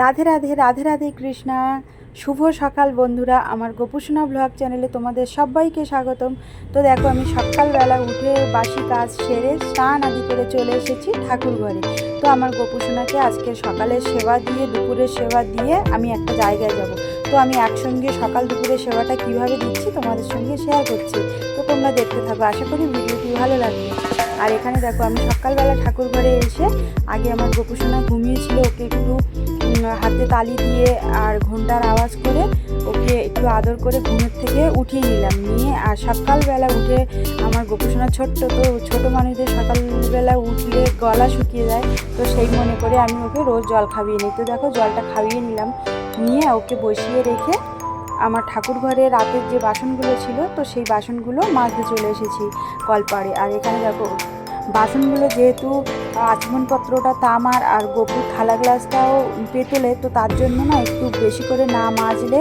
রাধে রাধে রাধে রাধে কৃষ্ণা। শুভ সকাল বন্ধুরা। আমার গোপুসোনা ব্লগ চ্যানেলে তোমাদের সবাইকে স্বাগতম। তো দেখো, আমি সকালবেলা উঠে বাসি কাজ সেরে স্নান আদি করে চলে এসেছি ঠাকুর ঘরে। তো আমার গোপুসোনাকে আজকে সকালের সেবা দিয়ে, দুপুরের সেবা দিয়ে আমি একটা জায়গায় যাব। তো আমি একসঙ্গে সকাল দুপুরের সেবাটা কীভাবে দিচ্ছি তোমাদের সঙ্গে শেয়ার করছি। তো তোমরা দেখতে থাকো। আশা করি ভিডিওটি ভালো লাগবে। আর এখানে দেখো, আমি সকালবেলা ঠাকুর ঘরে এসে আগে আমার গোপুসোনা ঘুমিয়েছিল, ওকে একটু হাতে তালি দিয়ে আর ঘণ্টার আওয়াজ করে ওকে একটু আদর করে ঘুমের থেকে উঠিয়ে নিলাম। নিয়ে আর সকালবেলা উঠে আমার গোপুসোনা ছোট্ট তো ছোটো মানুষদের সকালবেলা উঠলে গলা শুকিয়ে যায়, তো সেই মনে করে আমি ওকে রোজ জল খাইয়ে নিই। তো দেখো জলটা খাইয়ে নিলাম। নিয়ে ওকে বসিয়ে রেখে আমার ঠাকুর ঘরে রাতের যে বাসনগুলো ছিল, তো সেই বাসনগুলো মাজতে চলে এসেছি কলপাড়ে। আর এখানে দেখো বাসনগুলো যেহেতু আচমনপত্রটা তামার আর গোপুর থালা গ্লাসটাও পেতলে, তো তার জন্য না একটু বেশি করে না মাজলে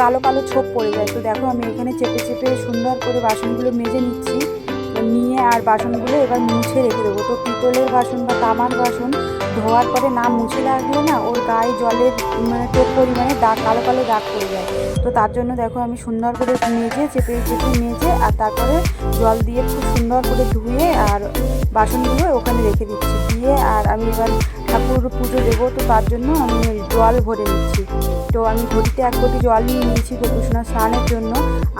কালো কালো ছোপ পড়ে যায়। তো দেখো আমি এখানে চেপে চেপে সুন্দর করে বাসনগুলো মেজে নিচ্ছি। নিয়ে আর বাসনগুলো এবার মুছে রেখে দেবো। তো পিতলের বাসন বা তামার বাসন ধোয়ার পরে না মুছে রাখলে না ওর গায়ে জলের মানে পরিমাণে দাগ, কালো কালো দাগ পড়ে যায়। তো তার জন্য দেখো আমি সুন্দর করে মেজে, চেপে চেপে মেজে আর তারপরে জল দিয়ে খুব সুন্দর করে ধুয়ে আর বাসনগুলো ওখানে রেখে দিচ্ছি। দিয়ে আর আমি এবার ঠাকুর পুজো দেবো, তো তার জন্য আমি জল ভরে নিচ্ছি। তো আমি ঘটিতে এক কোটি জল নিয়ে নিয়েছি গোপুসোনা স্নানের জন্য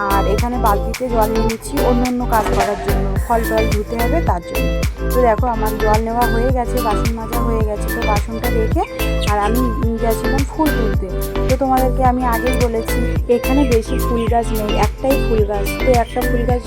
আর এখানে বালতিতে জল নিয়ে নিচ্ছি অন্য অন্য কাজ করার জন্য। ফল টল ধুতে হবে তার জন্য। তো দেখো আমার জল নেওয়া হয়ে গেছে, বাসন মাজা হয়ে গেছে, তো বাসনটা রেখে আর আমি গেছিলাম ফুল তুলতে। তো তোমাদেরকে আমি আগে বলেছি, এখানে বেশি ফুল গাছ নেই, একটাই ফুল গাছ। তো একটা ফুল গাছ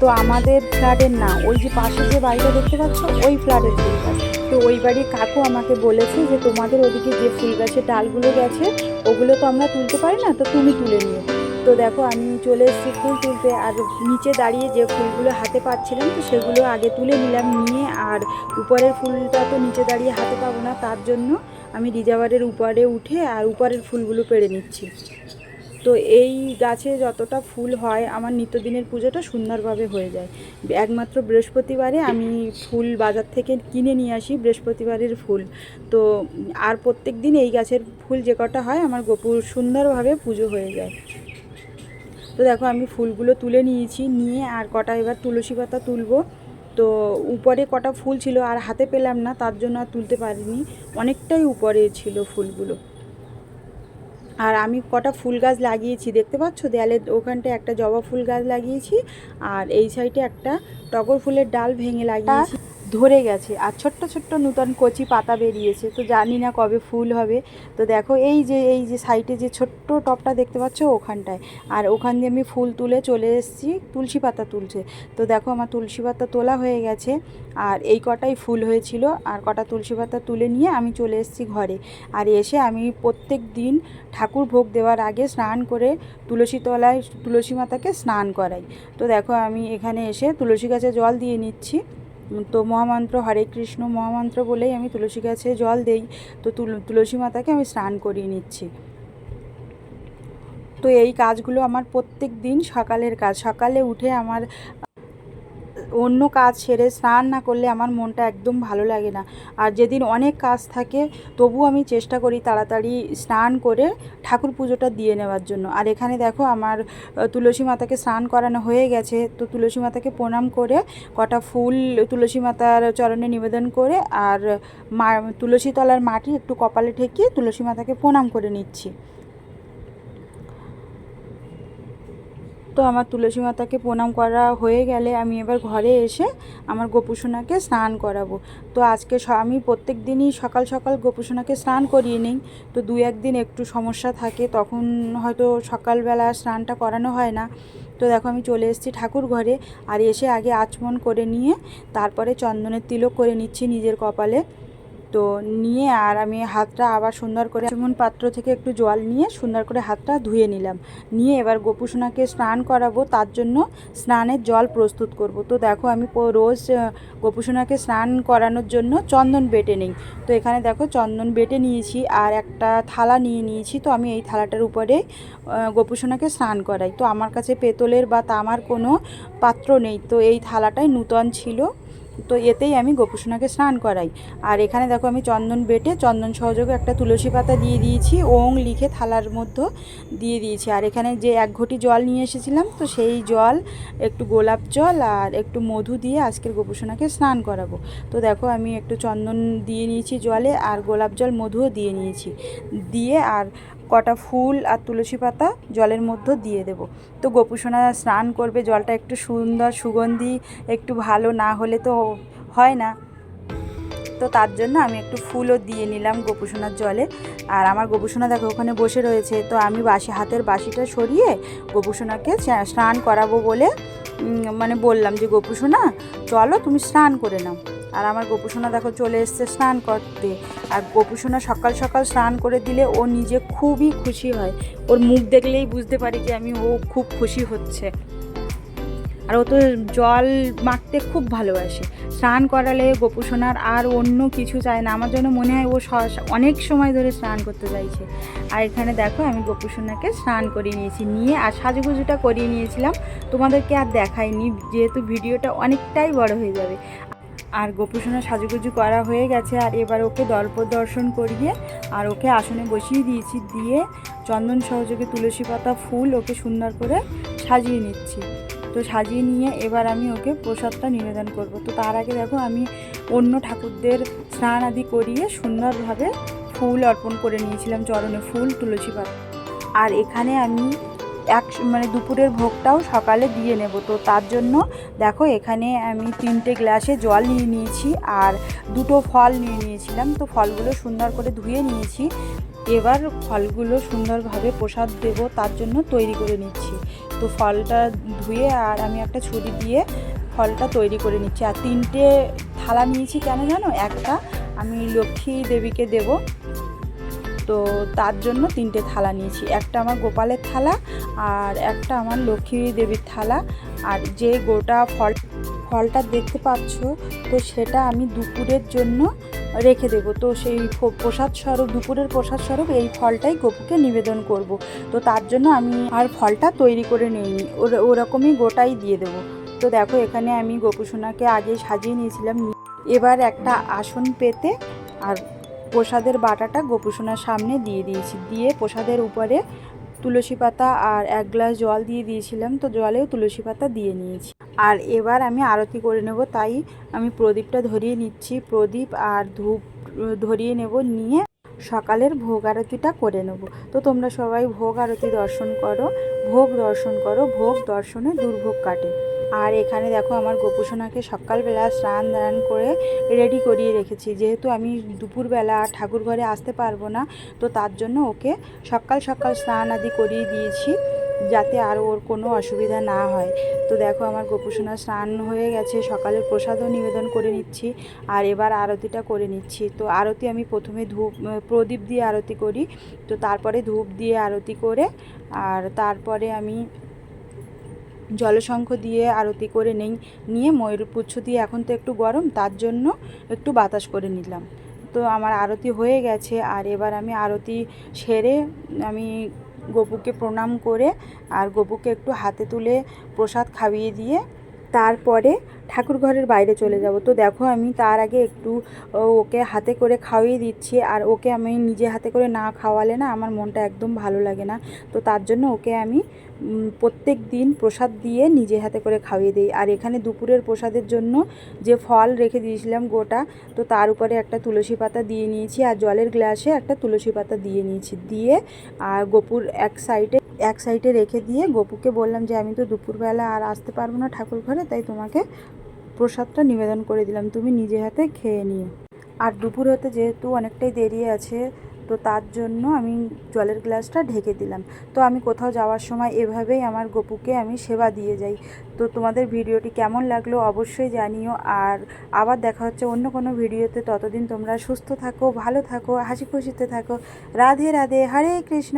তো আমাদের ফ্ল্যাটের না, ওই যে পাশে যে বাড়িটা দেখতে পাচ্ছ, ওই ফ্ল্যাটের ফুল গাছ। তো ওই বাড়ির কাকু আমাকে বলেছে যে, তোমাদের ওদিকে যে ফুল গাছের ডালগুলো গেছে, ওগুলো তো আমরা তুলতে পারি না, তো তুমি তুলে নিও। তো দেখো, আমি চলে এসেছি ফুল তুলতে, আর নিচে দাঁড়িয়ে যে ফুলগুলো হাতে পাচ্ছিলাম, তো সেগুলো আগে তুলে নিলাম, নিয়ে আর উপরের ফুলটা তো নিচে দাঁড়িয়ে হাতে পাবো না, তার জন্য আমি রিজার্ভারের উপরে উঠে আর উপরের ফুলগুলো পেড়ে নিচ্ছি। তো এই গাছে যতটা ফুল হয়, আমার নিত্যদিনের পুজোটা সুন্দরভাবে হয়ে যায়। একমাত্র বৃহস্পতিবারে আমি ফুল বাজার থেকে কিনে নিয়ে আসি বৃহস্পতিবারের ফুল। তো আর প্রত্যেক দিন এই গাছের ফুল যে কটা হয়, আমার গোপুর সুন্দরভাবে পুজো হয়ে যায়। তো দেখো, আমি ফুলগুলো তুলে নিয়েছি, নিয়ে আর কটা এবার তুলসী পাতা তুলবো। তো উপরে কটা ফুল ছিল আর হাতে পেলাম না, তার জন্য আর তুলতে পারিনি। অনেকটাই উপরে ছিল ফুলগুলো। আর আমি কটা ফুল গাছ লাগিয়েছি, দেখতে পাচ্ছ? দেয়ালের ওখানটায় একটা জবা ফুল গাছ লাগিয়েছি আর এই সাইডে একটা টগর ফুলের ডাল ভেঙে লাগিয়েছি। ধরে গেছে। আর ছোট্ট ছোট্ট নূতন কচি পাতা বেরিয়েছে। তো জানি না কবে ফুল হবে। তো দেখো, এই যে এই যে সাইডে যে ছোট্ট টপটা দেখতে পাচ্ছ ওখানটায়। আর ওখান দিয়ে আমি ফুল তুলে চলে এসেছি, তুলসী পাতা তুলছে। তো দেখো, আমার তুলসী পাতা তোলা হয়ে গেছে। আর এই কটাই ফুল হয়েছিল। আর কটা তুলসী পাতা তুলে নিয়ে আমি চলে এসেছি ঘরে। আর এসে আমি প্রত্যেক দিন ঠাকুর ভোগ দেওয়ার আগে স্নান করে তুলসী তলায়, তুলসী মাতাকে স্নান করাই। তো দেখো, আমি এখানে এসে তুলসী গাছে জল দিয়ে নিচ্ছি। তো মহামন্ত্র, হরে কৃষ্ণ মহামন্ত্র বলেই আমি তুলসী গাছে জল দেই। তো তুল- তুলসী মাতাকে আমি স্নান করিয়ে নিচ্ছি। তো এই কাজগুলো আমার প্রত্যেক দিন সকালের কাজ। সকালে উঠে আমার অন্য কাজ সেরে স্নান না করলে আমার মনটা একদম ভালো লাগে না। আর যেদিন অনেক কাজ থাকে তবু আমি চেষ্টা করি তাড়াতাড়ি স্নান করে ঠাকুর পুজোটা দিয়ে নেওয়ার জন্য। আর এখানে দেখো আমার তুলসী মাতাকে স্নান করানো হয়ে গেছে। তো তুলসী মাতাকে প্রণাম করে কটা ফুল তুলসী মাতার চরণে নিবেদন করে আর মা, তুলসী তলার মাটি একটু কপালে ঠেকিয়ে তুলসী মাতাকে প্রণাম করে নিচ্ছি। তো আমার তুলসী মাতাকে প্রণাম করা হয়ে গেলে আমি এবার ঘরে এসে আমার গোপুসোনাকে স্নান করাবো। তো আজকে আমি প্রত্যেক দিনই সকাল সকাল গোপুসোনাকে স্নান করিয়ে নিই। তো দু একদিন একটু সমস্যা থাকে, তখন হয়তো সকালবেলা স্নানটা করানো হয় না। তো দেখো আমি চলে এসেছি ঠাকুর ঘরে, আর এসে আগে আচমন করে নিয়ে তারপরে চন্দনের তিলক করে নিচ্ছি নিজের কপালে। তো নিয়ে আর আমি হাতটা আবার সুন্দর করে যেমন পাত্র থেকে একটু জল নিয়ে সুন্দর করে হাতটা ধুয়ে নিলাম। নিয়ে এবার গোপুসোনাকে স্নান করাবো, তার জন্য স্নানের জল প্রস্তুত করব। তো দেখো আমি রোজ গোপুসোনাকে স্নান করানোর জন্য চন্দন বেটে নিই। তো এখানে দেখো চন্দন বেটে নিয়েছি আর একটা থালা নিয়ে নিয়েছি। তো আমি এই থালাটার উপরে গোপুসোনাকে স্নান করাই। তো আমার কাছে পেতলের বা তামার কোনো পাত্র নেই। তো এই থালাটাই নূতন ছিল। তো এতেই আমি গোপুসোনাকে স্নান করাই। আর এখানে দেখো আমি চন্দন বেটে, চন্দন সহযোগে একটা তুলসী পাতা দিয়ে দিয়েছি, ওং লিখে থালার মধ্যে দিয়ে দিয়েছি। আর এখানে যে এক ঘটি জল নিয়ে এসেছিলাম, তো সেই জল, একটু গোলাপ জল আর একটু মধু দিয়ে আজকের গোপুসোনাকে স্নান করাবো। তো দেখো আমি একটু চন্দন দিয়ে নিয়েছি জলে আর গোলাপ জল মধুও দিয়ে নিয়েছি। দিয়ে আর কটা ফুল আর তুলসী পাতা জলের মধ্যে দিয়ে দেবো। তো গোপুসোনা স্নান করবে, জলটা একটু সুন্দর সুগন্ধি, একটু ভালো না হলে তো হয় না। তো তার জন্য আমি একটু ফুলও দিয়ে নিলাম গোপুসোনার জলে। আর আমার গোপুসোনা দেখো ওখানে বসে রয়েছে, তো আমি বাসি, হাতের বাসিটা সরিয়ে গোপুসোনাকে স্নান করাবো বলে মানে বললাম যে, গোপুসোনা, চলো তুমি স্নান করে নাও। আর আমার গোপুসোনা দেখো চলে এসছে স্নান করতে। আর গোপুসোনা সকাল সকাল স্নান করে দিলে ও নিজে খুবই খুশি হয়। ওর মুখ দেখলেই বুঝতে পারি যে আমি ও খুব খুশি হচ্ছে। আর ও তো জল মাখতে খুব ভালোবাসে। স্নান করালে গোপুসোনার আর অন্য কিছু চায় না। আমার জন্য মনে হয় ও অনেক সময় ধরে স্নান করতে চাইছে। আর এখানে দেখো আমি গোপুসোনাকে স্নান করিয়ে নিয়েছি। নিয়ে আর সাজুগুজুটা করিয়ে নিয়েছিলাম। তোমাদেরকে আর দেখাইনি। যেহেতু ভিডিওটা অনেকটাই বড় হয়ে যাবে। আর গোপুসোনা সাজুগুজু করা হয়ে গেছে, আর এবার ওকে দর্প দর্শন করিয়ে আর ওকে আসনে বসিয়ে দিয়েছি, দিয়ে চন্দন সহযোগে তুলসী পাতা ফুল ওকে সুন্দর করে সাজিয়ে নিচ্ছি। তো সাজিয়ে নিয়ে এবার আমি ওকে প্রসাদটা নিবেদন করব। তো তার আগে দেখো আমি অন্য ঠাকুরদের স্নান আদি করিয়ে সুন্দরভাবে ফুল অর্পণ করে নিয়েছিলাম, চরণে ফুল, তুলসী পাতা। আর এখানে আমি এক মানে দুপুরের ভোগটাও সকালে দিয়ে নেব। তো তার জন্য দেখো এখানে আমি তিনটে গ্লাসে জল নিয়ে নিয়েছি আর দুটো ফল নিয়ে নিয়েছিলাম। তো ফলগুলো সুন্দর করে ধুয়ে নিয়েছি। এবার ফলগুলো সুন্দরভাবে প্রসাদ দেব, তার জন্য তৈরি করে নিচ্ছি। তো ফলটা ধুয়ে আর আমি একটা ছুরি দিয়ে ফলটা তৈরি করে নিচ্ছি। আর তিনটে থালা নিয়েছি কেন জানো? একটা আমি লক্ষ্মী দেবীকে দেব। তো তার জন্য তিনটে থালা নিয়েছি। একটা আমার গোপালের থালা আর একটা আমার লক্ষ্মী দেবীর থালা। আর যে গোটা ফল, ফলটা দেখতে পাচ্ছ, তো সেটা আমি দুপুরের জন্য রেখে দেবো। তো সেই প্রসাদ স্বরূপ, দুপুরের প্রসাদ স্বরূপ এই ফলটাই গোপুকে নিবেদন করব। তো তার জন্য আমি আর ফলটা তৈরি করে নিইনি। ওর- ওরকমই গোটাই দিয়ে দেবো। তো দেখো এখানে আমি গোপুসোনাকে আগে সাজিয়ে নিয়েছিলাম। এবার একটা আসন পেতে আর প্রসাদের বাটাটা গোপুসোনার সামনে দিয়ে দিয়েছি। দিয়ে প্রসাদের উপরে তুলসী পাতা আর এক গ্লাস জল দিয়ে দিয়েছিলাম, তো জলেও তুলসী পাতা দিয়ে নিয়েছি। আর এবার আমি আরতি করে নেব, তাই আমি প্রদীপটা ধরিয়ে নিচ্ছি। প্রদীপ আর ধূপ ধরিয়ে নেব, নিয়ে সকালের ভোগ আরতিটা করে নেব। তো তোমরা সবাই ভোগ আরতি দর্শন করো, ভোগ দর্শন করো, ভোগ দর্শনে দুর্ভোগ কাটে। আর এখানে দেখো আমার গোপুসোনাকে সকালবেলা স্নান দান করে রেডি করিয়ে রেখেছি। যেহেতু আমি দুপুরবেলা ঠাকুর ঘরে আসতে পারব না, তো তার জন্য ওকে সকাল সকাল স্নান আদি করিয়ে দিয়েছি যাতে আর ওর কোনো অসুবিধা না হয়। তো দেখো আমার গোপুসোনা স্নান হয়ে গেছে, সকালের প্রসাদও নিবেদন করে নিচ্ছি আর এবার আরতিটা করে নিচ্ছি। তো আরতি আমি প্রথমে ধূপ প্রদীপ দিয়ে আরতি করি, তো তারপরে ধূপ দিয়ে আরতি করে আর তারপরে আমি জলশঙ্খ দিয়ে আরতি করে নেই, নিয়ে ময়ূর পুচ্ছ দিয়ে এখন তো একটু গরম, তার জন্য একটু বাতাস করে নিলাম। তো আমার আরতি হয়ে গেছে, আর এবার আমি আরতি সেরে আমি গপুকে প্রণাম করে আর গপুকে একটু হাতে তুলে প্রসাদ খাইয়ে দিয়ে তারপরে ঠাকুর ঘরের বাইরে চলে যাব। তো দেখো আমি তার আগে একটু ওকে হাতে করে খাওয়িয়ে দিচ্ছি, আর ওকে আমি নিজে হাতে করে না খাওয়ালে না আমার মনটা একদম ভালো লাগে না। তো তার জন্য ওকে আমি প্রত্যেক দিন প্রসাদ দিয়ে নিজে হাতে করে খাইয়ে দিই। আর এখানে দুপুরের প্রসাদের জন্য যে ফল রেখে দিয়েছিলাম গোটা, তো তার উপরে একটা তুলসী পাতা দিয়ে নিয়েছি, আর জলের গ্লাসে একটা তুলসী পাতা দিয়ে নিয়েছি। দিয়ে, আর গোপুর এক সাইডে এক সাইডে রেখে দিয়ে গপুকে বললাম যে, আমি তো দুপুরবেলা আর আসতে পারব না ঠাকুর ঘরে তাই তোমাকে প্রসাদটা নিবেদন করে দিলাম, তুমি নিজে হাতে খেয়ে নিও। আর দুপুর হতে যেহেতু অনেকটাই দেরি আছে, তো তার জন্য আমি জলের গ্লাসটা ঢেকে দিলাম। তো আমি কোথাও যাওয়ার সময় এভাবেই আমার গপুকে আমি সেবা দিয়ে যাই। তো তোমাদের ভিডিওটি কেমন লাগল অবশ্যই জানিও। আর আবার দেখা হচ্ছে অন্য কোনো ভিডিওতে। ততদিন তোমরা সুস্থ থাকো, ভালো থাকো, হাসি খুশিতে থাকো। রাধে রাধে, হরে কৃষ্ণ।